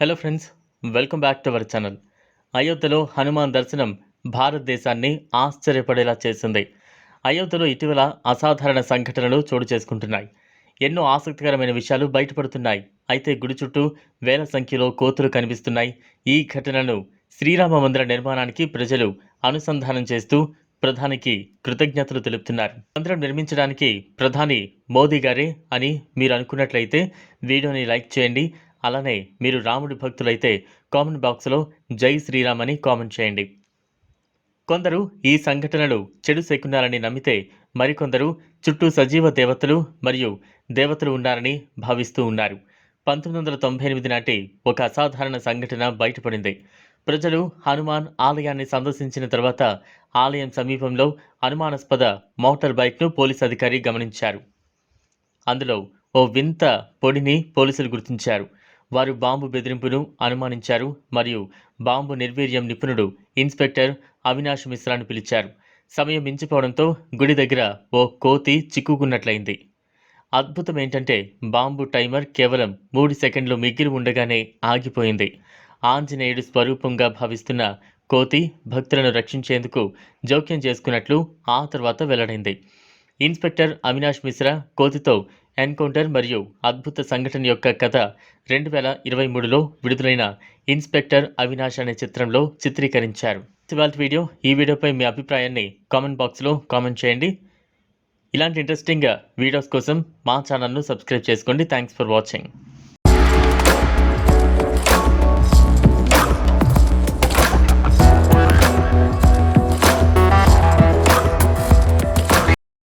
Hello friends welcome back to our channel అయోధ్యలో హనుమాన్ దర్శనం భారతదేశాన్ని ఆశ్చర్యపడేలా చేసింది. అయోధ్యలో ఇటీవల అసాధారణ సంఘటనలు చోటు చేసుకుంటున్నాయి. ఎన్నో ఆసక్తికరమైన విషయాలు బయటపడుతున్నాయి. అయితే గుడి చుట్టూ వేల సంఖ్యలో కోతులు కనిపిస్తున్నాయి. ఈ ఘటనను శ్రీరామ మందిర నిర్మాణానికి ప్రజలు అనుసంధానం చేస్తూ ప్రధానికి కృతజ్ఞతలు తెలుపుతున్నారు. మందిరం నిర్మించడానికి ప్రధాని మోదీ గారే అని మీరు అనుకున్నట్లయితే వీడియోని లైక్ చేయండి. అలానే మీరు రాముడి భక్తులైతే కామెంట్ బాక్స్లో జై శ్రీరామ్ అని కామెంట్ చేయండి. కొందరు ఈ సంఘటనలు చెడు శకునాలని నమ్మితే మరికొందరు చుట్టూ సజీవ దేవతలు మరియు దేవతలు ఉన్నారని భావిస్తూ ఉన్నారు. పంతొమ్మిది వందల తొంభై ఎనిమిది నాటి ఒక అసాధారణ సంఘటన బయటపడింది. ప్రజలు హనుమాన్ ఆలయాన్ని సందర్శించిన తర్వాత ఆలయం సమీపంలో అనుమానాస్పద మోటార్ బైక్ను పోలీస్ అధికారి గమనించారు. అందులో ఓ వింత పొడిని పోలీసులు గుర్తించారు. వారు బాంబు బెదిరింపును అనుమానించారు మరియు బాంబు నిర్వీర్యం నిపుణుడు ఇన్స్పెక్టర్ అవినాష్ మిశ్రాను పిలిచారు. సమయం మించిపోవడంతో గుడి దగ్గర ఓ కోతి చిక్కుకున్నట్లయింది. అద్భుతం ఏంటంటే బాంబు టైమర్ కేవలం మూడు సెకండ్లు మిగిలి ఉండగానే ఆగిపోయింది. ఆంజనేయుడు స్వరూపంగా భావిస్తున్న కోతి భక్తులను రక్షించేందుకు జోక్యం చేసుకున్నట్లు ఆ తర్వాత వెల్లడైంది. ఇన్స్పెక్టర్ అవినాష్ మిశ్రా కోతితో ఎన్కౌంటర్ మరియు అద్భుత సంఘటన యొక్క కథ రెండు వేల ఇరవై మూడులో విడుదలైన ఇన్స్పెక్టర్ అవినాష్ అనే చిత్రంలో చిత్రీకరించారు. ఇవాళ వీడియో ఈ వీడియోపై మీ అభిప్రాయాన్ని కామెంట్ బాక్స్లో కామెంట్ చేయండి. ఇలాంటి ఇంట్రెస్టింగ్ వీడియోస్ కోసం మా ఛానల్ను సబ్స్క్రైబ్ చేసుకోండి. Thanks for watching.